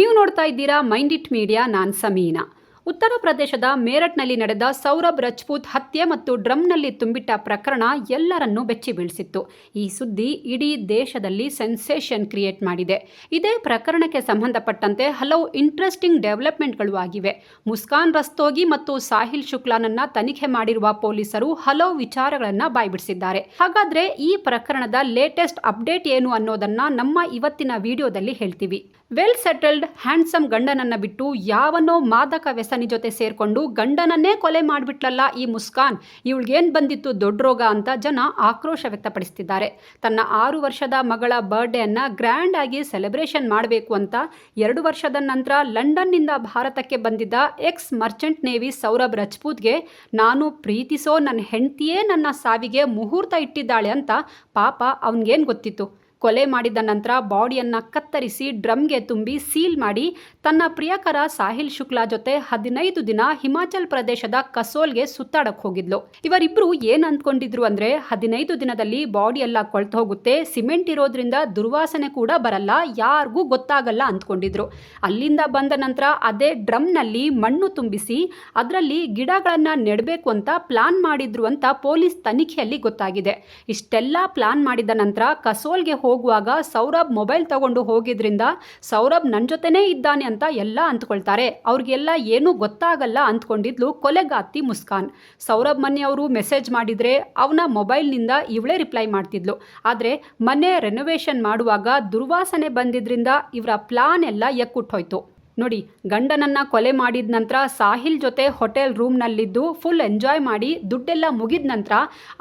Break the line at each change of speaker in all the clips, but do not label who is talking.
ನೀವು ನೋಡ್ತಾ ಇದ್ದೀರಾ ಮೈಂಡ್ ಇಟ್ ಮೀಡಿಯಾ, ನಾನ್ ಸಮೀನಾ. ಉತ್ತರ ಪ್ರದೇಶದ ಮೇರಟ್ನಲ್ಲಿ ನಡೆದ ಸೌರಭ್ ರಜಪೂತ್ ಹತ್ಯೆ ಮತ್ತು ಡ್ರಮ್ನಲ್ಲಿ ತುಂಬಿಟ್ಟ ಪ್ರಕರಣ ಎಲ್ಲರನ್ನೂ ಬೆಚ್ಚಿ ಬೀಳಿಸಿತ್ತು. ಈ ಸುದ್ದಿ ಇಡೀ ದೇಶದಲ್ಲಿ ಸೆನ್ಸೇಷನ್ ಕ್ರಿಯೇಟ್ ಮಾಡಿದೆ. ಇದೇ ಪ್ರಕರಣಕ್ಕೆ ಸಂಬಂಧಪಟ್ಟಂತೆ ಹಲವು ಇಂಟ್ರೆಸ್ಟಿಂಗ್ ಡೆವಲಪ್ಮೆಂಟ್ಗಳು ಆಗಿವೆ. ಮುಸ್ಕಾನ್ ರಸ್ತೋಗಿ ಮತ್ತು ಸಾಹಿಲ್ ಶುಕ್ಲಾನನ್ನ ತನಿಖೆ ಮಾಡಿರುವ ಪೊಲೀಸರು ಹಲವು ವಿಚಾರಗಳನ್ನು ಬಾಯ್ಬಿಡಿಸಿದ್ದಾರೆ. ಹಾಗಾದ್ರೆ ಈ ಪ್ರಕರಣದ ಲೇಟೆಸ್ಟ್ ಅಪ್ಡೇಟ್ ಏನು ಅನ್ನೋದನ್ನ ನಮ್ಮ ಇವತ್ತಿನ ವಿಡಿಯೋದಲ್ಲಿ ಹೇಳ್ತೀವಿ. ವೆಲ್ ಸೆಟಲ್ಡ್ ಹ್ಯಾಂಡ್ಸಮ್ ಗಂಡನನ್ನ ಬಿಟ್ಟು ಯಾವನೋ ಮಾದಕ ವ್ಯಸನಿ ಜೊತೆ ಸೇರಿಕೊಂಡು ಗಂಡನನ್ನೇ ಕೊಲೆ ಮಾಡಿಬಿಟ್ಲಲ್ಲ ಈ ಮುಸ್ಕಾನ್. ಇವಳಿಗೇನು ಬಂದಿತ್ತು ದೊಡ್ಡ ರೋಗ ಅಂತ ಜನ ಆಕ್ರೋಶ ವ್ಯಕ್ತಪಡಿಸ್ತಿದ್ದಾರೆ. ತನ್ನ ಆರು ವರ್ಷದ ಮಗಳ ಬರ್ಡೇಯನ್ನು ಗ್ರ್ಯಾಂಡ್ ಆಗಿ ಸೆಲೆಬ್ರೇಷನ್ ಮಾಡಬೇಕು ಅಂತ ಎರಡು ವರ್ಷದ ನಂತರ ಲಂಡನ್ನಿಂದ ಭಾರತಕ್ಕೆ ಬಂದಿದ್ದ ಎಕ್ಸ್ ಮರ್ಚೆಂಟ್ ನೇವಿ ಸೌರಭ್ ರಜಪೂತ್ಗೆ, ನಾನು ಪ್ರೀತಿಸೋ ನನ್ನ ಹೆಂಡತಿಯೇ ನನ್ನ ಸಾವಿಗೆ ಮುಹೂರ್ತ ಇಟ್ಟಿದ್ದಾಳೆ ಅಂತ ಪಾಪ ಅವನಿಗೇನು ಗೊತ್ತಿತ್ತು. ಕೊಲೆ ಮಾಡಿದ ನಂತರ ಬಾಡಿಯನ್ನು ಕತ್ತರಿಸಿ ಡ್ರಮ್ಗೆ ತುಂಬಿ ಸೀಲ್ ಮಾಡಿ ತನ್ನ ಪ್ರಿಯಕರ ಸಾಹಿಲ್ ಶುಕ್ಲಾ ಜೊತೆ ಹದಿನೈದು ದಿನ ಹಿಮಾಚಲ್ ಪ್ರದೇಶದ ಕಸೋಲ್ಗೆ ಸುತ್ತಾಡಕ್ ಹೋಗಿದ್ಲು. ಇವರಿಬ್ರು ಏನ್ ಅಂದ್ಕೊಂಡಿದ್ರು ಅಂದ್ರೆ ಹದಿನೈದು ದಿನದಲ್ಲಿ ಬಾಡಿ ಎಲ್ಲ ಕೊಳ್ತು ಹೋಗುತ್ತೆ, ಸಿಮೆಂಟ್ ಇರೋದ್ರಿಂದ ದುರ್ವಾಸನೆ ಕೂಡ ಬರಲ್ಲ, ಯಾರಿಗೂ ಗೊತ್ತಾಗಲ್ಲ ಅಂದ್ಕೊಂಡಿದ್ರು. ಅಲ್ಲಿಂದ ಬಂದ ನಂತರ ಅದೇ ಡ್ರಮ್ನಲ್ಲಿ ಮಣ್ಣು ತುಂಬಿಸಿ ಅದರಲ್ಲಿ ಗಿಡಗಳನ್ನ ನೆಡಬೇಕು ಅಂತ ಪ್ಲಾನ್ ಮಾಡಿದ್ರು ಅಂತ ಪೊಲೀಸ್ ತನಿಖೆಯಲ್ಲಿ ಗೊತ್ತಾಗಿದೆ. ಇಷ್ಟೆಲ್ಲ ಪ್ಲಾನ್ ಮಾಡಿದ ನಂತರ ಕಸೋಲ್ಗೆ ಹೋಗುವಾಗ ಸೌರಭ್ ಮೊಬೈಲ್ ತಗೊಂಡು ಹೋಗಿದ್ರಿಂದ ಸೌರಭ್ ನನ್ನ ಜೊತೆನೇ ಇದ್ದಾನೆ ಅಂತ ಎಲ್ಲ ಅಂದ್ಕೊಳ್ತಾರೆ ಅವ್ರಿಗೆಲ್ಲ ಏನೂ ಗೊತ್ತಾಗಲ್ಲ ಅಂದ್ಕೊಂಡಿದ್ಲು ಕೊಲೆಗಾತಿ ಮುಸ್ಕಾನ್. ಸೌರಭ್ ಮನೆ ಅವರು ಮೆಸೇಜ್ ಮಾಡಿದರೆ ಅವನ ಮೊಬೈಲ್ನಿಂದ ಇವಳೇ ರಿಪ್ಲೈ ಮಾಡ್ತಿದ್ಲು. ಆದರೆ ಮನೆ ರೆನೋವೇಷನ್ ಮಾಡುವಾಗ ದುರ್ವಾಸನೆ ಬಂದಿದ್ದರಿಂದ ಇವರ ಪ್ಲಾನ್ ಎಲ್ಲ ಎಕ್ಕುಟ್ಟೋಯ್ತು ನೋಡಿ, ಗಂಡನನ್ನ ಕೊಲೆ ಮಾಡಿದ ನಂತರ ಸಾಹಿಲ್ ಜೊತೆ ಹೋಟೆಲ್ ರೂಮ್ನಲ್ಲಿದ್ದು ಫುಲ್ ಎಂಜಾಯ್ ಮಾಡಿ ದುಡ್ಡೆಲ್ಲ ಮುಗಿದ ನಂತರ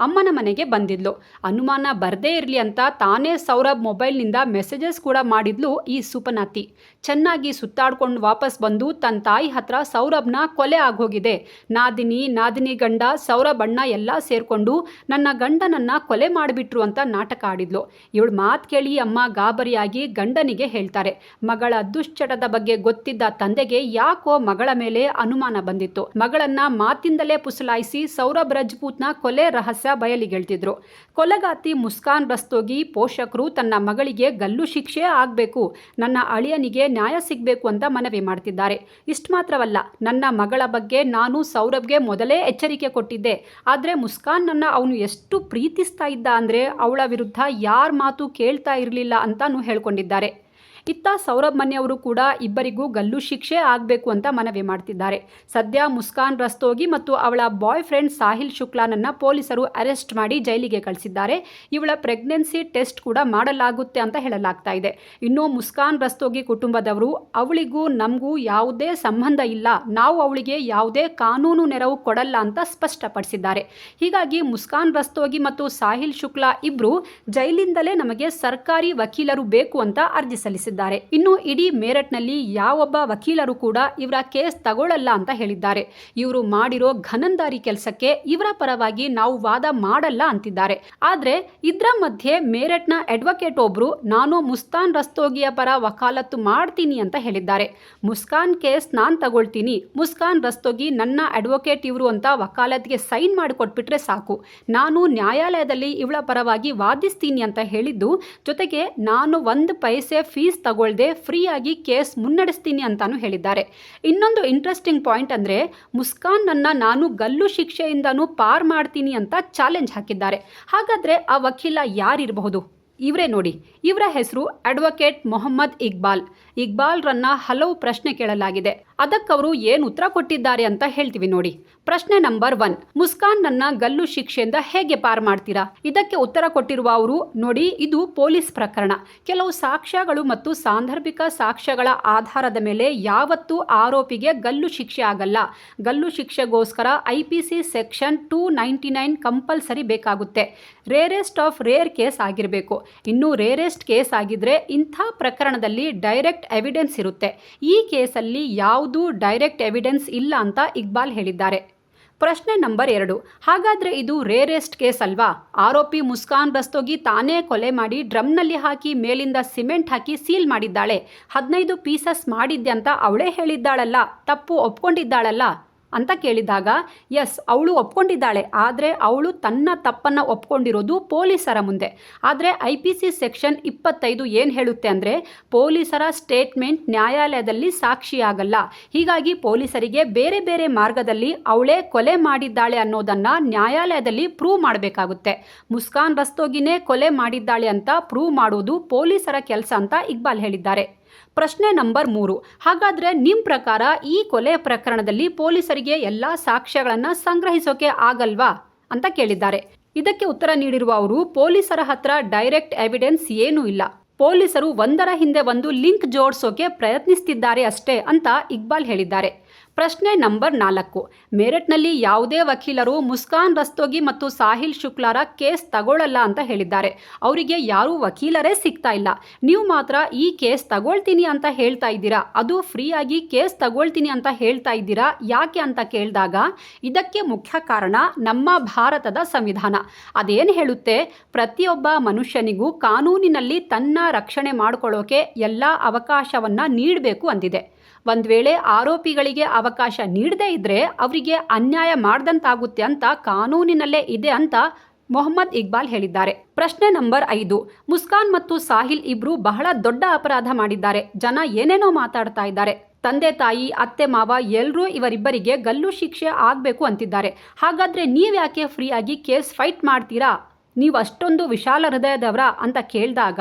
ಅಮ್ಮನ ಮನೆಗೆ ಬಂದಿದ್ಲು. ಅನುಮಾನ ಬರದೇ ಇರಲಿ ಅಂತ ತಾನೇ ಸೌರಭ್ ಮೊಬೈಲ್ನಿಂದ ಮೆಸೇಜಸ್ ಕೂಡ ಮಾಡಿದ್ಲು ಈ ಸುಪನಾತಿ. ಚೆನ್ನಾಗಿ ಸುತ್ತಾಡ್ಕೊಂಡು ವಾಪಸ್ ಬಂದು ತನ್ನ ತಾಯಿ ಹತ್ರ ಸೌರಭ್ನ ಕೊಲೆ ಆಗೋಗಿದೆ. ನಾದಿನಿ ನಾದಿನಿ ಗಂಡ, ಸೌರಭ್ ಅಣ್ಣ ಎಲ್ಲ ಸೇರಿಕೊಂಡು ನನ್ನ ಗಂಡನನ್ನ ಕೊಲೆ ಮಾಡಿಬಿಟ್ರು ಅಂತ ನಾಟಕ ಆಡಿದ್ಲು. ಇವಳು ಮಾತು ಕೇಳಿ ಅಮ್ಮ ಗಾಬರಿಯಾಗಿ ಗಂಡನಿಗೆ ಹೇಳ್ತಾರೆ. ಮಗಳ ದುಶ್ಚಟದ ಬಗ್ಗೆ ಗೊತ್ತಿದ್ದ ತಂದೆಗೆ ಯಾಕೋ ಮಗಳ ಮೇಲೆ ಅನುಮಾನ ಬಂದಿತ್ತು. ಮಗಳನ್ನ ಮಾತಿಂದಲೇ ಪುಸಲಾಯಿಸಿ ಸೌರಭ್ ರಜಪೂತ್ನ ಕೊಲೆ ರಹಸ್ಯ ಬಯಲಿಗೆಳ್ತಿದ್ರು. ಕೊಲಗಾತಿ ಮುಸ್ಕಾನ್ ರಸ್ತೋಗಿ ಪೋಷಕರು ತನ್ನ ಮಗಳಿಗೆ ಗಲ್ಲು ಶಿಕ್ಷೆ ಆಗಬೇಕು, ನನ್ನ ಅಳಿಯನಿಗೆ ನ್ಯಾಯ ಸಿಗಬೇಕು ಅಂತ ಮನವಿ ಮಾಡ್ತಿದ್ದಾರೆ. ಇಷ್ಟು ಮಾತ್ರವಲ್ಲ, ನನ್ನ ಮಗಳ ಬಗ್ಗೆ ನಾನು ಸೌರಭ್ಗೆ ಮೊದಲೇ ಎಚ್ಚರಿಕೆ ಕೊಟ್ಟಿದ್ದೆ. ಆದರೆ ಮುಸ್ಕಾನ್ನನ್ನ ಅವನು ಎಷ್ಟು ಪ್ರೀತಿಸ್ತಾ ಇದ್ದ ಅಂದರೆ ಅವಳ ವಿರುದ್ಧ ಯಾರ ಮಾತು ಕೇಳ್ತಾ ಇರಲಿಲ್ಲ ಅಂತಾನು ಹೇಳ್ಕೊಂಡಿದ್ದಾರೆ. ಇತ್ತ ಸೌರಭ್ ಮನೆಯವರು ಕೂಡ ಇಬ್ಬರಿಗೂ ಗಲ್ಲು ಶಿಕ್ಷೆ ಆಗಬೇಕು ಅಂತ ಮನವಿ ಮಾಡ್ತಿದ್ದಾರೆ. ಸದ್ಯ ಮುಸ್ಕಾನ್ ರಸ್ತೋಗಿ ಮತ್ತು ಅವಳ ಬಾಯ್ ಫ್ರೆಂಡ್ ಸಾಹಿಲ್ ಶುಕ್ಲಾನನ್ನ ಪೊಲೀಸರು ಅರೆಸ್ಟ್ ಮಾಡಿ ಜೈಲಿಗೆ ಕಳಿಸಿದ್ದಾರೆ. ಇವಳ ಪ್ರೆಗ್ನೆನ್ಸಿ ಟೆಸ್ಟ್ ಕೂಡ ಮಾಡಲಾಗುತ್ತೆ ಅಂತ ಹೇಳಲಾಗ್ತಾ ಇದೆ. ಇನ್ನು ಮುಸ್ಕಾನ್ ರಸ್ತೋಗಿ ಕುಟುಂಬದವರು, ಅವಳಿಗೂ ನಮಗೂ ಯಾವುದೇ ಸಂಬಂಧ ಇಲ್ಲ. ನಾವು ಅವಳಿಗೆ ಯಾವುದೇ ಕಾನೂನು ನೆರವು ಕೊಡಲ್ಲ ಅಂತ ಸ್ಪಷ್ಟಪಡಿಸಿದ್ದಾರೆ. ಹೀಗಾಗಿ ಮುಸ್ಕಾನ್ ರಸ್ತೋಗಿ ಮತ್ತು ಸಾಹಿಲ್ ಶುಕ್ಲಾ ಇಬ್ರು ಜೈಲಿಂದಲೇ ನಮಗೆ ಸರ್ಕಾರಿ ವಕೀಲರು ಬೇಕು ಅಂತ ಅರ್ಜಿ ಸಲ್ಲಿಸಿದ್ದಾರೆ. ಇನ್ನು ಇಡೀ ಮೇರಟ್ನಲ್ಲಿ ಯಾವೊಬ್ಬ ವಕೀಲರು ಕೂಡ ಇವರ ಕೇಸ್ ತಗೊಳ್ಳಲ್ಲ ಅಂತ ಹೇಳಿದ್ದಾರೆ. ಇವರು ಮಾಡಿರೋ ಘನಂದಾರಿ ಕೆಲಸಕ್ಕೆ ಇವರ ಪರವಾಗಿ ನಾವು ವಾದ ಮಾಡಲ್ಲ ಅಂತಿದ್ದಾರೆ. ಆದ್ರೆ ಇದ್ರ ಮಧ್ಯೆ ಮೇರಟ್ನ ಅಡ್ವೊಕೇಟ್ ಒಬ್ರು, ನಾನು ಮುಸ್ತಾನ್ ರಸ್ತೋಗಿಯ ಪರ ವಕಾಲತ್ತು ಮಾಡ್ತೀನಿ ಅಂತ ಹೇಳಿದ್ದಾರೆ. ಮುಸ್ಕಾನ್ ಕೇಸ್ ನಾನ್ ತಗೊಳ್ತೀನಿ. ಮುಸ್ಕಾನ್ ರಸ್ತೋಗಿ ನನ್ನ ಅಡ್ವೊಕೇಟ್ ಇವರು ಅಂತ ವಕಾಲತ್ಗೆ ಸೈನ್ ಮಾಡಿಕೊಟ್ಬಿಟ್ರೆ ಸಾಕು. ನಾನು ನ್ಯಾಯಾಲಯದಲ್ಲಿ ಇವಳ ಪರವಾಗಿ ವಾದಿಸ್ತೀನಿ ಅಂತ ಹೇಳಿದ್ದು, ಜೊತೆಗೆ ನಾನು ಒಂದು ಪೈಸೆ ಫೀಸ್ ತಗೊಳ್ದೆ ಫ್ರೀಯಾಗಿ ಕೇಸ್ ಮುನ್ನಡೆಸ್ತೀನಿ ಅಂತಾನೂ ಹೇಳಿದ್ದಾರೆ. ಇನ್ನೊಂದು ಇಂಟ್ರೆಸ್ಟಿಂಗ್ ಪಾಯಿಂಟ್ ಅಂದರೆ ಮುಸ್ಕಾನ್ನನ್ನು ನಾನು ಗಲ್ಲು ಶಿಕ್ಷೆಯಿಂದನೂ ಪಾರ್ ಮಾಡ್ತೀನಿ ಅಂತ ಚಾಲೆಂಜ್ ಹಾಕಿದ್ದಾರೆ. ಹಾಗಾದರೆ ಆ ವಕೀಲ ಯಾರಿರಬಹುದು? ಇವರೇ ನೋಡಿ. ಇವರ ಹೆಸರು ಅಡ್ವೊಕೇಟ್ ಮೊಹಮ್ಮದ್ ಇಕ್ಬಾಲ್. ಇಕ್ಬಾಲ್ರನ್ನ ಹಲವು ಪ್ರಶ್ನೆ ಕೇಳಲಾಗಿದೆ. ಅದಕ್ಕವರು ಏನು ಉತ್ತರ ಕೊಟ್ಟಿದ್ದಾರೆ ಅಂತ ಹೇಳ್ತೀವಿ ನೋಡಿ. ಪ್ರಶ್ನೆ ನಂಬರ್ ಒನ್ ಮುಸ್ಕಾನ್ ನನ್ನ ಗಲ್ಲು ಶಿಕ್ಷೆಯಿಂದ ಹೇಗೆ ಪಾರ್ ಮಾಡ್ತೀರಾ? ಇದಕ್ಕೆ ಉತ್ತರ ಕೊಟ್ಟಿರುವ ಅವರು, ನೋಡಿ, ಇದು ಪೊಲೀಸ್ ಪ್ರಕರಣ. ಕೆಲವು ಸಾಕ್ಷ್ಯಗಳು ಮತ್ತು ಸಾಂದರ್ಭಿಕ ಸಾಕ್ಷ್ಯಗಳ ಆಧಾರದ ಮೇಲೆ ಯಾವತ್ತೂ ಆರೋಪಿಗೆ ಗಲ್ಲು ಶಿಕ್ಷೆ ಆಗಲ್ಲ. ಗಲ್ಲು ಶಿಕ್ಷೆಗೋಸ್ಕರ I P C section two ninety nine compulsory ಬೇಕಾಗುತ್ತೆ. ರೇರೆಸ್ಟ್ ಆಫ್ ರೇರ್ ಕೇಸ್ ಆಗಿರಬೇಕು. ಇನ್ನು ರೇರೆಸ್ಟ್ ಕೇಸ್ ಆಗಿದ್ರೆ ಇಂಥ ಪ್ರಕರಣದಲ್ಲಿ ಡೈರೆಕ್ಟ್ ಎವಿಡೆನ್ಸ್ ಇರುತ್ತೆ. ಈ ಕೇಸಲ್ಲಿ ಯಾವುದೂ ಡೈರೆಕ್ಟ್ ಎವಿಡೆನ್ಸ್ ಇಲ್ಲ ಅಂತ ಇಕ್ಬಾಲ್ ಹೇಳಿದ್ದಾರೆ. ಪ್ರಶ್ನೆ ನಂಬರ್ ಎರಡು, ಹಾಗಾದರೆ ಇದು ರೇರೆಸ್ಟ್ ಕೇಸ್ ಅಲ್ವಾ? ಆರೋಪಿ ಮುಸ್ಕಾನ್ ರಸ್ತೋಗಿ ತಾನೇ ಕೊಲೆ ಮಾಡಿ ಡ್ರಮ್ನಲ್ಲಿ ಹಾಕಿ ಮೇಲಿಂದ ಸಿಮೆಂಟ್ ಹಾಕಿ ಸೀಲ್ ಮಾಡಿದ್ದಾಳೆ. ಹದಿನೈದು ಪೀಸಸ್ ಮಾಡಿದ್ದೆ ಅಂತ ಅವಳೇ ಹೇಳಿದ್ದಾಳಲ್ಲ, ತಪ್ಪು ಒಪ್ಕೊಂಡಿದ್ದಾಳಲ್ಲ? ಅಂತ ಕೇಳಿದಾಗ ಎಸ್ ಅವಳು ಒಪ್ಕೊಂಡಿದ್ದಾಳೆ. ಆದರೆ ಅವಳು ತನ್ನ ತಪ್ಪನ್ನು ಒಪ್ಕೊಂಡಿರೋದು ಪೊಲೀಸರ ಮುಂದೆ. ಆದರೆ ಐ ಪಿ ಸಿ ಸೆಕ್ಷನ್ ಇಪ್ಪತ್ತೈದು ಏನು ಹೇಳುತ್ತೆ ಅಂದರೆ, ಪೊಲೀಸರ ಸ್ಟೇಟ್ಮೆಂಟ್ ನ್ಯಾಯಾಲಯದಲ್ಲಿ ಸಾಕ್ಷಿಯಾಗಲ್ಲ. ಹೀಗಾಗಿ ಪೊಲೀಸರಿಗೆ ಬೇರೆ ಬೇರೆ ಮಾರ್ಗದಲ್ಲಿ ಅವಳೇ ಕೊಲೆ ಮಾಡಿದ್ದಾಳೆ ಅನ್ನೋದನ್ನು ನ್ಯಾಯಾಲಯದಲ್ಲಿ ಪ್ರೂವ್ ಮಾಡಬೇಕಾಗುತ್ತೆ. ಮುಸ್ಕಾನ್ ರಸ್ತೋಗಿನೇ ಕೊಲೆ ಮಾಡಿದ್ದಾಳೆ ಅಂತ ಪ್ರೂವ್ ಮಾಡೋದು ಪೊಲೀಸರ ಕೆಲಸ ಅಂತ ಇಕ್ಬಾಲ್ ಹೇಳಿದ್ದಾರೆ. ಪ್ರಶ್ನೆ ನಂಬರ್ ಮೂರು. ಹಾಗಾದರೆ ನಿಮ್ಮ ಪ್ರಕಾರ ಈ ಕೊಲೆ ಪ್ರಕರಣದಲ್ಲಿ ಪೊಲೀಸರಿಗೆ ಎಲ್ಲ ಸಾಕ್ಷ್ಯಗಳನ್ನು ಸಂಗ್ರಹಿಸೋಕೆ ಆಗಲ್ವಾ ಅಂತ ಕೇಳಿದ್ದಾರೆ. ಇದಕ್ಕೆ ಉತ್ತರ ನೀಡಿರುವ ಅವರು, ಪೊಲೀಸರ ಹತ್ರ ಡೈರೆಕ್ಟ್ ಎವಿಡೆನ್ಸ್ ಏನೂ ಇಲ್ಲ. ಪೊಲೀಸರು ಒಂದರ ಹಿಂದೆ ಒಂದು ಲಿಂಕ್ ಜೋಡಿಸೋಕೆ ಪ್ರಯತ್ನಿಸ್ತಿದ್ದಾರೆ ಅಷ್ಟೇ ಅಂತ ಇಕ್ಬಾಲ್ ಹೇಳಿದ್ದಾರೆ. ಪ್ರಶ್ನೆ ನಂಬರ್ ನಾಲ್ಕು. ಮೇರಟ್ನಲ್ಲಿ ಯಾವುದೇ ವಕೀಲರು ಮುಸ್ಕಾನ್ ರಸ್ತೋಗಿ ಮತ್ತು ಸಾಹಿಲ್ ಶುಕ್ಲಾರ ಕೇಸ್ ತಗೊಳ್ಳಲ್ಲ ಅಂತ ಹೇಳಿದ್ದಾರೆ. ಅವರಿಗೆ ಯಾರೂ ವಕೀಲರೇ ಸಿಗ್ತಾ ಇಲ್ಲ. ನೀವು ಮಾತ್ರ ಈ ಕೇಸ್ ತಗೊಳ್ತೀನಿ ಅಂತ ಹೇಳ್ತಾ ಇದ್ದೀರಾ? ಅದು ಫ್ರೀಯಾಗಿ ಕೇಸ್ ತಗೊಳ್ತೀನಿ ಅಂತ ಹೇಳ್ತಾ ಇದ್ದೀರಾ? ಯಾಕೆ ಅಂತ ಕೇಳಿದಾಗ, ಇದಕ್ಕೆ ಮುಖ್ಯ ಕಾರಣ ನಮ್ಮ ಭಾರತದ ಸಂವಿಧಾನ. ಅದೇನು ಹೇಳುತ್ತೆ? ಪ್ರತಿಯೊಬ್ಬ ಮನುಷ್ಯನಿಗೂ ಕಾನೂನಿನಲ್ಲಿ ತನ್ನ ರಕ್ಷಣೆ ಮಾಡಿಕೊಳ್ಳೋಕೆ ಎಲ್ಲ ಅವಕಾಶವನ್ನು ನೀಡಬೇಕು ಅಂದಿದೆ. ಒಂದು ವೇಳೆ ಆರೋಪಿಗಳಿಗೆ ಅವಕಾಶ ನೀಡದೇ ಇದ್ದರೆ ಅವರಿಗೆ ಅನ್ಯಾಯ ಮಾಡ್ದಂತಾಗುತ್ತೆ ಅಂತ ಕಾನೂನಿನಲ್ಲೇ ಇದೆ ಅಂತ ಮೊಹಮ್ಮದ್ ಇಕ್ಬಾಲ್ ಹೇಳಿದ್ದಾರೆ. ಪ್ರಶ್ನೆ ನಂಬರ್ ಐದು, ಮುಸ್ಕಾನ್ ಮತ್ತು ಸಾಹಿಲ್ ಇಬ್ರು ಬಹಳ ದೊಡ್ಡ ಅಪರಾಧ ಮಾಡಿದ್ದಾರೆ. ಜನ ಏನೇನೋ ಮಾತಾಡ್ತಾ ಇದ್ದಾರೆ. ತಂದೆ ತಾಯಿ, ಅತ್ತೆ ಮಾವ ಎಲ್ಲರೂ ಇವರಿಬ್ಬರಿಗೆ ಗಲ್ಲು ಶಿಕ್ಷೆ ಆಗಬೇಕು ಅಂತಿದ್ದಾರೆ. ಹಾಗಾದ್ರೆ ನೀವ್ಯಾಕೆ ಫ್ರೀಯಾಗಿ ಕೇಸ್ ಫೈಟ್ ಮಾಡ್ತೀರಾ? ನೀವು ಅಷ್ಟೊಂದು ವಿಶಾಲ ಹೃದಯದವರ ಅಂತ ಕೇಳಿದಾಗ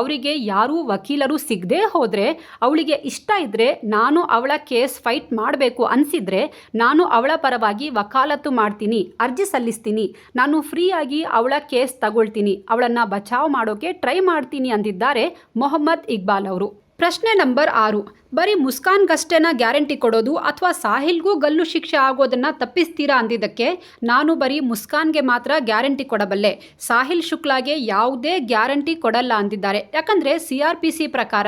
ಅವರಿಗೆ ಯಾರೂ ವಕೀಲರು ಸಿಗದೇ ಹೋದರೆ, ಅವಳಿಗೆ ಇಷ್ಟ ಇದ್ದರೆ ನಾನು ಅವಳ ಕೇಸ್ ಫೈಟ್ ಮಾಡಬೇಕು ಅನಿಸಿದರೆ ನಾನು ಅವಳ ಪರವಾಗಿ ವಕಾಲತ್ತು ಮಾಡ್ತೀನಿ, ಅರ್ಜಿ ಸಲ್ಲಿಸ್ತೀನಿ, ನಾನು ಫ್ರೀಯಾಗಿ ಅವಳ ಕೇಸ್ ತಗೊಳ್ತೀನಿ, ಅವಳನ್ನು ಬಚಾವ್ ಮಾಡೋಕೆ ಟ್ರೈ ಮಾಡ್ತೀನಿ ಅಂದಿದ್ದಾರೆ ಮೊಹಮ್ಮದ್ ಇಕ್ಬಾಲ್ ಅವರು. ಪ್ರಶ್ನೆ ನಂಬರ್ ಆರು. ಬರೀ ಮುಸ್ಕಾನ್ಗಷ್ಟೇನ ಗ್ಯಾರಂಟಿ ಕೊಡೋದು ಅಥವಾ ಸಾಹಿಲ್ಗೂ ಗಲ್ಲು ಶಿಕ್ಷೆ ಆಗೋದನ್ನು ತಪ್ಪಿಸ್ತೀರಾ ಅಂದಿದ್ದಕ್ಕೆ ನಾನು ಬರೀ ಮುಸ್ಕಾನ್ಗೆ ಮಾತ್ರ ಗ್ಯಾರಂಟಿ ಕೊಡಬಲ್ಲೆ. ಸಾಹಿಲ್ ಶುಕ್ಲಾಗೆ ಯಾವುದೇ ಗ್ಯಾರಂಟಿ ಕೊಡಲ್ಲ ಅಂದಿದ್ದಾರೆ. ಯಾಕಂದರೆ ಸಿ ಪ್ರಕಾರ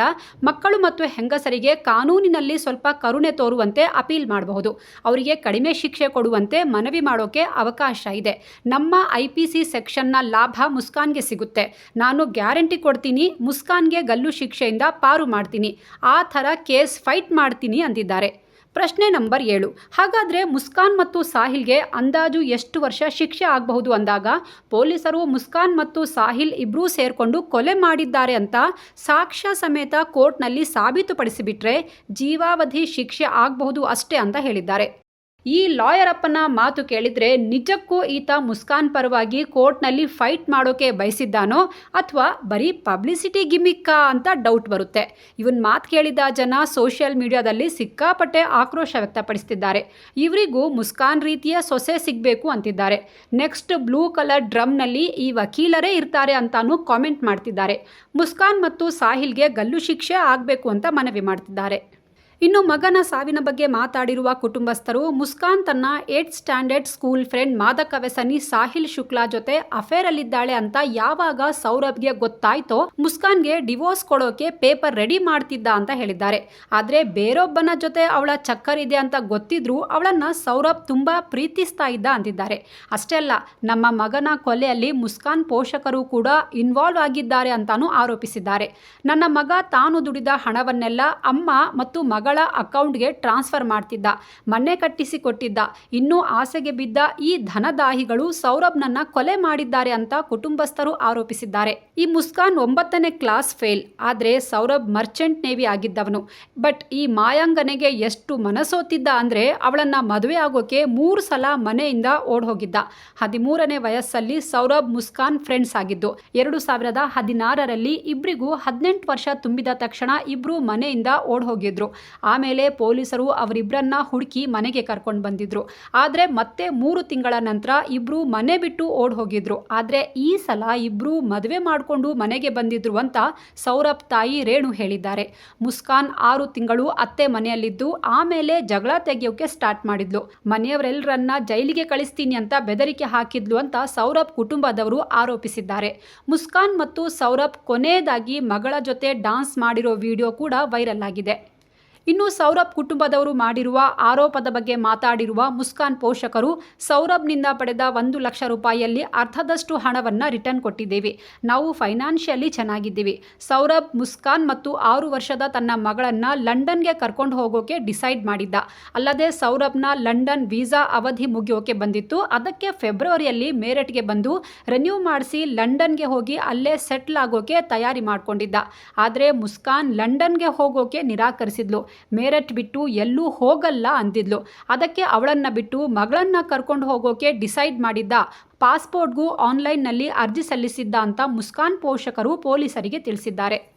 ಮಕ್ಕಳು ಮತ್ತು ಹೆಂಗಸರಿಗೆ ಕಾನೂನಿನಲ್ಲಿ ಸ್ವಲ್ಪ ಕರುಣೆ ತೋರುವಂತೆ ಅಪೀಲ್ ಮಾಡಬಹುದು. ಅವರಿಗೆ ಕಡಿಮೆ ಶಿಕ್ಷೆ ಕೊಡುವಂತೆ ಮನವಿ ಮಾಡೋಕೆ ಅವಕಾಶ ಇದೆ. ನಮ್ಮ ಐ ಪಿ ಸಿ ಸೆಕ್ಷನ್ನ ಲಾಭ ಮುಸ್ಕಾನ್ಗೆ ಸಿಗುತ್ತೆ. ನಾನು ಗ್ಯಾರಂಟಿ ಕೊಡ್ತೀನಿ, ಮುಸ್ಕಾನ್ಗೆ ಗಲ್ಲು ಶಿಕ್ಷೆಯಿಂದ ಪಾರು ಮಾಡ್ತೀನಿ. ಆ ಥರ ಕೇಸ್ ಫೈಟ್ ಮಾಡ್ತೀನಿ ಅಂದಿದ್ದಾರೆ. ಪ್ರಶ್ನೆ ನಂಬರ್ ಏಳು. ಹಾಗಾದರೆ ಮುಸ್ಕಾನ್ ಮತ್ತು ಸಾಹಿಲ್ಗೆ ಅಂದಾಜು ಎಷ್ಟು ವರ್ಷ ಶಿಕ್ಷೆ ಆಗಬಹುದು ಅಂದಾಗ ಪೊಲೀಸರು ಮುಸ್ಕಾನ್ ಮತ್ತು ಸಾಹಿಲ್ ಇಬ್ಬರೂ ಸೇರಿಕೊಂಡು ಕೊಲೆ ಮಾಡಿದ್ದಾರೆ ಅಂತ ಸಾಕ್ಷ್ಯ ಸಮೇತ ಕೋರ್ಟ್ನಲ್ಲಿ ಸಾಬೀತುಪಡಿಸಿಬಿಟ್ರೆ ಜೀವಾವಧಿ ಶಿಕ್ಷೆ ಆಗಬಹುದು ಅಷ್ಟೇ ಅಂತ ಹೇಳಿದ್ದಾರೆ. ಈ ಲಾಯರಪ್ಪನ ಮಾತು ಕೇಳಿದರೆ ನಿಜಕ್ಕೂ ಈತ ಮುಸ್ಕಾನ್ ಪರವಾಗಿ ಕೋರ್ಟ್ನಲ್ಲಿ ಫೈಟ್ ಮಾಡೋಕೆ ಬಯಸಿದ್ದಾನೋ ಅಥವಾ ಬರೀ ಪಬ್ಲಿಸಿಟಿ ಗಿಮಿಕ್ಕಾ ಅಂತ ಡೌಟ್ ಬರುತ್ತೆ. ಇವನ್ ಮಾತು ಕೇಳಿದ ಜನ ಸೋಷಿಯಲ್ ಮೀಡಿಯಾದಲ್ಲಿ ಸಿಕ್ಕಾಪಟ್ಟೆ ಆಕ್ರೋಶ ವ್ಯಕ್ತಪಡಿಸ್ತಿದ್ದಾರೆ. ಇವರಿಗೂ ಮುಸ್ಕಾನ್ ರೀತಿಯ ಸೊಸೆ ಸಿಗಬೇಕು ಅಂತಿದ್ದಾರೆ. ನೆಕ್ಸ್ಟ್ ಬ್ಲೂ ಕಲರ್ ಡ್ರಮ್ನಲ್ಲಿ ಈ ವಕೀಲರೇ ಇರ್ತಾರೆ ಅಂತಾನೂ ಕಾಮೆಂಟ್ ಮಾಡ್ತಿದ್ದಾರೆ. ಮುಸ್ಕಾನ್ ಮತ್ತು ಸಾಹಿಲ್ಗೆ ಗಲ್ಲು ಶಿಕ್ಷೆ ಆಗಬೇಕು ಅಂತ ಮನವಿ ಮಾಡ್ತಿದ್ದಾರೆ. ಇನ್ನು ಮಗನ ಸಾವಿನ ಬಗ್ಗೆ ಮಾತಾಡಿರುವ ಕುಟುಂಬಸ್ಥರು, ಮುಸ್ಕಾನ್ ತನ್ನ ಏಟ್ ಸ್ಟ್ಯಾಂಡರ್ಡ್ ಸ್ಕೂಲ್ ಫ್ರೆಂಡ್ ಮಾದಕ ವ್ಯಸನಿ ಸಾಹಿಲ್ ಶುಕ್ಲಾ ಜೊತೆ ಅಫೇರ್ ಅಲ್ಲಿದ್ದಾಳೆ ಅಂತ ಯಾವಾಗ ಸೌರಭ್ಗೆ ಗೊತ್ತಾಯ್ತೋ, ಮುಸ್ಕಾನ್ಗೆ ಡಿವೋರ್ಸ್ ಕೊಡೋಕೆ ಪೇಪರ್ ರೆಡಿ ಮಾಡ್ತಿದ್ದ ಅಂತ ಹೇಳಿದ್ದಾರೆ. ಆದರೆ ಬೇರೊಬ್ಬನ ಜೊತೆ ಅವಳ ಚಕ್ಕರ್ ಇದೆ ಅಂತ ಗೊತ್ತಿದ್ರೂ ಅವಳನ್ನ ಸೌರಭ್ ತುಂಬಾ ಪ್ರೀತಿಸ್ತಾ ಇದ್ದ ಅಂತಿದ್ದಾರೆ. ಅಷ್ಟೇ ಅಲ್ಲ, ನಮ್ಮ ಮಗನ ಕೊಲೆಯಲ್ಲಿ ಮುಸ್ಕಾನ್ ಪೋಷಕರು ಕೂಡ ಇನ್ವಾಲ್ವ್ ಆಗಿದ್ದಾರೆ ಅಂತಾನೂ ಆರೋಪಿಸಿದ್ದಾರೆ. ನನ್ನ ಮಗ ತಾನು ದುಡಿದ ಹಣವನ್ನೆಲ್ಲ ಅಮ್ಮ ಮತ್ತು ಮಗಳ ಅಕೌಂಟ್ಗೆ ಟ್ರಾನ್ಸ್ಫರ್ ಮಾಡ್ತಿದ್ದ, ಮನೆ ಕಟ್ಟಿಸಿ ಕೊಟ್ಟಿದ್ದ, ಇನ್ನೂ ಆಸೆಗೆ ಬಿದ್ದ ಈ ಧನದಾಹಿಗಳು ಸೌರಭ್ನನ್ನ ಕೊಲೆ ಮಾಡಿದ್ದಾರೆ ಅಂತ ಕುಟುಂಬಸ್ಥರು ಆರೋಪಿಸಿದ್ದಾರೆ. ಈ ಮುಸ್ಕಾನ್ ಒಂಬತ್ತನೇ ಕ್ಲಾಸ್ ಫೇಲ್, ಆದರೆ ಸೌರಭ್ ಮರ್ಚೆಂಟ್ ನೇವಿ ಆಗಿದ್ದವನು. ಬಟ್ ಈ ಮಾಯಾಂಗನೆಗೆ ಎಷ್ಟು ಮನಸೋತಿದ್ದ ಅಂದರೆ ಅವಳನ್ನ ಮದುವೆ ಆಗೋಕೆ ಮೂರು ಸಲ ಮನೆಯಿಂದ ಓಡ್ ಹೋಗಿದ್ದ ಹದಿಮೂರನೇ ವಯಸ್ಸಲ್ಲಿ ಸೌರಭ್ ಮುಸ್ಕಾನ್ ಫ್ರೆಂಡ್ಸ್ ಆಗಿದ್ದು, ಎರಡು ಸಾವಿರದ ಹದಿನಾರರಲ್ಲಿ ಇಬ್ಬರಿಗೂ ಹದಿನೆಂಟು ವರ್ಷ ತುಂಬಿದ ತಕ್ಷಣ ಇಬ್ರು ಮನೆಯಿಂದ ಓಡ್ ಹೋಗಿದ್ರು ಆಮೇಲೆ ಪೊಲೀಸರು ಅವರಿಬ್ಬರನ್ನ ಹುಡುಕಿ ಮನೆಗೆ ಕರ್ಕೊಂಡು ಬಂದಿದ್ರು. ಆದರೆ ಮತ್ತೆ ಮೂರು ತಿಂಗಳ ನಂತರ ಇಬ್ಬರು ಮನೆ ಬಿಟ್ಟು ಓಡ್ ಹೋಗಿದ್ರು. ಆದರೆ ಈ ಸಲ ಇಬ್ಬರು ಮದುವೆ ಮಾಡಿಕೊಂಡು ಮನೆಗೆ ಬಂದಿದ್ರು ಅಂತ ಸೌರಭ್ ತಾಯಿ ರೇಣು ಹೇಳಿದ್ದಾರೆ. ಮುಸ್ಕಾನ್ ಆರು ತಿಂಗಳು ಅತ್ತೆ ಮನೆಯಲ್ಲಿದ್ದು, ಆಮೇಲೆ ಜಗಳ ತೆಗೆಯೋಕೆ ಸ್ಟಾರ್ಟ್ ಮಾಡಿದ್ಲು. ಮನೆಯವರೆಲ್ಲರನ್ನ ಜೈಲಿಗೆ ಕಳಿಸ್ತೀನಿ ಅಂತ ಬೆದರಿಕೆ ಹಾಕಿದ್ಲು ಅಂತ ಸೌರಭ್ ಕುಟುಂಬದವರು ಆರೋಪಿಸಿದ್ದಾರೆ. ಮುಸ್ಕಾನ್ ಮತ್ತು ಸೌರಭ್ ಕೊನೆಯದಾಗಿ ಮಗಳ ಜೊತೆ ಡಾನ್ಸ್ ಮಾಡಿರೋ ವಿಡಿಯೋ ಕೂಡ ವೈರಲ್ ಆಗಿದೆ. ಇನ್ನು ಸೌರಭ್ ಕುಟುಂಬದವರು ಮಾಡಿರುವ ಆರೋಪದ ಬಗ್ಗೆ ಮಾತಾಡಿರುವ ಮುಸ್ಕಾನ್ ಪೋಷಕರು ಸೌರಭ್ನಿಂದ ಪಡೆದ ಒಂದು ಲಕ್ಷ ರೂಪಾಯಿಯಲ್ಲಿ ಅರ್ಧದಷ್ಟು ಹಣವನ್ನು ರಿಟರ್ನ್ ಕೊಟ್ಟಿದ್ದೇವೆ. ನಾವು ಫೈನಾನ್ಷಿಯಲಿ ಚೆನ್ನಾಗಿದ್ದೀವಿ. ಸೌರಭ್, ಮುಸ್ಕಾನ್ ಮತ್ತು ಆರು ವರ್ಷದ ತನ್ನ ಮಗಳನ್ನು ಲಂಡನ್ಗೆ ಕರ್ಕೊಂಡು ಹೋಗೋಕೆ ಡಿಸೈಡ್ ಮಾಡಿದ್ದ. ಅಲ್ಲದೆ ಸೌರಭ್ನ ಲಂಡನ್ ವೀಸಾ ಅವಧಿ ಮುಗಿಯೋಕೆ ಬಂದಿತ್ತು. ಅದಕ್ಕೆ ಫೆಬ್ರವರಿಯಲ್ಲಿ ಮೇರಟ್ಗೆ ಬಂದು ರೆನ್ಯೂ ಮಾಡಿಸಿ ಲಂಡನ್ಗೆ ಹೋಗಿ ಅಲ್ಲೇ ಸೆಟ್ಲ್ ಆಗೋಕೆ ತಯಾರಿ ಮಾಡಿಕೊಂಡಿದ್ದ. ಆದರೆ ಮುಸ್ಕಾನ್ ಲಂಡನ್ಗೆ ಹೋಗೋಕೆ ನಿರಾಕರಿಸಿದ್ಲು. ಮೇರಟ್ ಬಿಟ್ಟು ಎಲ್ಲೂ ಹೋಗಲ್ಲ ಅಂದಿದ್ಲು. ಅದಕ್ಕೆ ಅವಳನ್ನು ಬಿಟ್ಟು ಮಗಳನ್ನು ಕರ್ಕೊಂಡು ಹೋಗೋಕೆ ಡಿಸೈಡ್ ಮಾಡಿದ್ದ. ಪಾಸ್ಪೋರ್ಟ್ಗೂ ಆನ್ಲೈನ್ನಲ್ಲಿ ಅರ್ಜಿ ಸಲ್ಲಿಸಿದ್ದ ಅಂತ ಮುಸ್ಕಾನ್ ಪೋಷಕರು ಪೊಲೀಸರಿಗೆ ತಿಳಿಸಿದ್ದಾರೆ.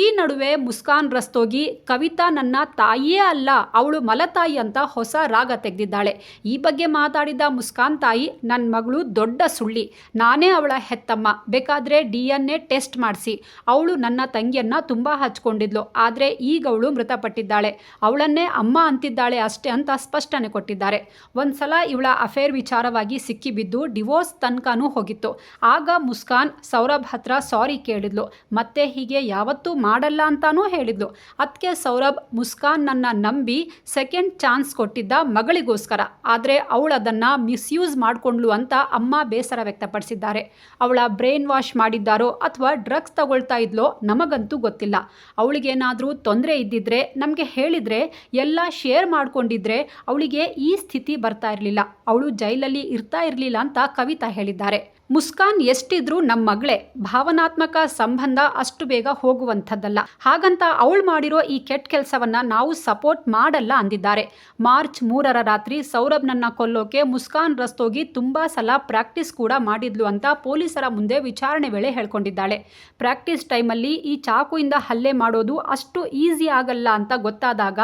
ಈ ನಡುವೆ ಮುಸ್ಕಾನ್ ರಸ್ತೋಗಿ, ಕವಿತಾ ನನ್ನ ತಾಯಿಯೇ ಅಲ್ಲ, ಅವಳು ಮಲತಾಯಿ ಅಂತ ಹೊಸ ರಾಗ ತೆಗೆದಿದ್ದಾಳೆ. ಈ ಬಗ್ಗೆ ಮಾತಾಡಿದ ಮುಸ್ಕಾನ್ ತಾಯಿ ನನ್ನ ಮಗಳು ದೊಡ್ಡ ಸುಳ್ಳಿ, ನಾನೇ ಅವಳ ಹೆತ್ತಮ್ಮ, ಬೇಕಾದರೆ ಡಿ ಎನ್ ಎ ಟೆಸ್ಟ್ ಮಾಡಿಸಿ. ಅವಳು ನನ್ನ ತಂಗಿಯನ್ನು ತುಂಬ ಹಚ್ಕೊಂಡಿದ್ಲು, ಆದರೆ ಈಗ ಅವಳು ಮೃತಪಟ್ಟಿದ್ದಾಳೆ. ಅವಳನ್ನೇ ಅಮ್ಮ ಅಂತಿದ್ದಾಳೆ ಅಷ್ಟೇ ಅಂತ ಸ್ಪಷ್ಟನೆ ಕೊಟ್ಟಿದ್ದಾರೆ. ಒಂದು ಸಲ ಇವಳ ಅಫೇರ್ ವಿಚಾರವಾಗಿ ಸಿಕ್ಕಿಬಿದ್ದು ಡಿವೋರ್ಸ್ ತನಕನೂ ಹೋಗಿತ್ತು. ಆಗ ಮುಸ್ಕಾನ್, ಸೌರಭ್ ಹತ್ರ ಸಾರಿ ಕೇಳಿದ್ಲು, ಮತ್ತೆ ಹೀಗೆ ಯಾವತ್ತೂ ಮಾಡಲ್ಲ ಅಂತಾನೂ ಹೇಳಿದ್ಲು. ಅದಕ್ಕೆ ಸೌರಭ್ ಮುಸ್ಕಾನ್ ನನ್ನ ನಂಬಿ ಸೆಕೆಂಡ್ ಚಾನ್ಸ್ ಕೊಟ್ಟಿದ್ದ ಮಗಳಿಗೋಸ್ಕರ. ಆದರೆ ಅವಳು ಅದನ್ನು ಮಿಸ್ಯೂಸ್ ಮಾಡಿಕೊಂಡ್ಲು ಅಂತ ಅಮ್ಮ ಬೇಸರ ವ್ಯಕ್ತಪಡಿಸಿದ್ದಾರೆ. ಅವಳ ಬ್ರೈನ್ ವಾಶ್ ಮಾಡಿದ್ದಾರೋ ಅಥವಾ ಡ್ರಗ್ಸ್ ತಗೊಳ್ತಾ ಇದ್ಲೋ ನಮಗಂತೂ ಗೊತ್ತಿಲ್ಲ. ಅವಳಿಗೇನಾದರೂ ತೊಂದರೆ ಇದ್ದಿದ್ರೆ, ನಮಗೆ ಹೇಳಿದರೆ, ಎಲ್ಲ ಶೇರ್ ಮಾಡಿಕೊಂಡಿದ್ರೆ ಅವಳಿಗೆ ಈ ಸ್ಥಿತಿ ಬರ್ತಾ ಇರಲಿಲ್ಲ. ಅವಳು ಜೈಲಲ್ಲಿ ಇರ್ತಾ ಇರಲಿಲ್ಲ ಅಂತ ಕವಿತಾ ಹೇಳಿದ್ದಾರೆ. ಮುಸ್ಕಾನ್ ಎಷ್ಟಿದ್ರೂ ನಮ್ಮ ಮಗಳೇ ಭಾವನಾತ್ಮಕ ಸಂಬಂಧ ಅಷ್ಟು ಬೇಗ ಹೋಗುವಂಥದ್ದಲ್ಲ. ಹಾಗಂತ ಅವಳು ಮಾಡಿರೋ ಈ ಕೆಟ್ಟ ಕೆಲಸವನ್ನ ನಾವು ಸಪೋರ್ಟ್ ಮಾಡಲ್ಲ ಅಂದಿದ್ದಾರೆ. ಮಾರ್ಚ್ ಮೂರರ ರಾತ್ರಿ ಸೌರಭ್ನನ್ನ ಕೊಲ್ಲೋಕೆ ಮುಸ್ಕಾನ್ ರಸ್ತೋಗಿ ತುಂಬಾ ಸಲ ಪ್ರಾಕ್ಟೀಸ್ ಕೂಡ ಮಾಡಿದ್ಲು ಅಂತ ಪೊಲೀಸರ ಮುಂದೆ ವಿಚಾರಣೆ ವೇಳೆ ಹೇಳ್ಕೊಂಡಿದ್ದಾಳೆ. ಪ್ರಾಕ್ಟೀಸ್ ಟೈಮಲ್ಲಿ ಈ ಚಾಕುಯಿಂದ ಹಲ್ಲೆ ಮಾಡೋದು ಅಷ್ಟು ಈಸಿ ಆಗಲ್ಲ ಅಂತ ಗೊತ್ತಾದಾಗ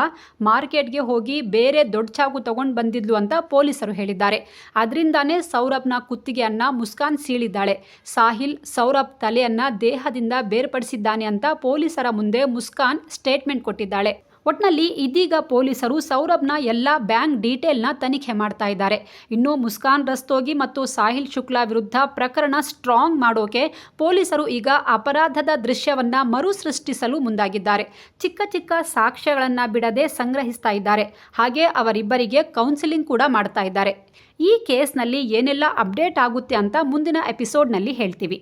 ಮಾರ್ಕೆಟ್ಗೆ ಹೋಗಿ ಬೇರೆ ದೊಡ್ಡ ಚಾಕು ತಗೊಂಡು ಬಂದಿದ್ಲು ಅಂತ ಪೊಲೀಸರು ಹೇಳಿದ್ದಾರೆ. ಅದರಿಂದಾನೇ ಸೌರಭ್ನ ಕುತ್ತಿಗೆಯನ್ನ ಮುಸ್ಕಾನ್ ಸೀಳಿದ್ದಾಳೆ. ಸಾಹಿಲ್ ಸೌರಭ್ ತಲೆಯನ್ನ ದೇಹದಿಂದ ಬೇರ್ಪಡಿಸಿದ್ದಾನೆ ಅಂತ ಪೊಲೀಸರ ಮುಂದೆ ಮುಸ್ಕಾನ್ ಸ್ಟೇಟ್ಮೆಂಟ್ ಕೊಟ್ಟಿದ್ದಾಳೆ. ಒಟ್ನಲ್ಲಿ ಇದೀಗ ಪೊಲೀಸರು ಸೌರಭ್ನ ಎಲ್ಲ ಬ್ಯಾಂಕ್ ಡೀಟೇಲ್ನ ತನಿಖೆ ಮಾಡ್ತಾ ಇದ್ದಾರೆ. ಇನ್ನು ಮುಸ್ಕಾನ್ ರಸ್ತೋಗಿ ಮತ್ತು ಸಾಹಿಲ್ ಶುಕ್ಲಾ ವಿರುದ್ಧ ಪ್ರಕರಣ ಸ್ಟ್ರಾಂಗ್ ಮಾಡೋಕೆ ಪೊಲೀಸರು ಈಗ ಅಪರಾಧದ ದೃಶ್ಯವನ್ನ ಮರುಸೃಷ್ಟಿಸಲು ಮುಂದಾಗಿದ್ದಾರೆ. ಚಿಕ್ಕ ಚಿಕ್ಕ ಸಾಕ್ಷ್ಯಗಳನ್ನು ಬಿಡದೆ ಸಂಗ್ರಹಿಸ್ತಾ ಇದ್ದಾರೆ. ಹಾಗೆ ಅವರಿಬ್ಬರಿಗೆ ಕೌನ್ಸಿಲಿಂಗ್ ಕೂಡ ಮಾಡ್ತಾ ಇದ್ದಾರೆ. ಈ ಕೇಸ್ನಲ್ಲಿ ಏನೆಲ್ಲ ಅಪ್ಡೇಟ್ ಆಗುತ್ತೆ ಅಂತ ಮುಂದಿನ ಎಪಿಸೋಡ್ನಲ್ಲಿ ಹೇಳ್ತೀವಿ.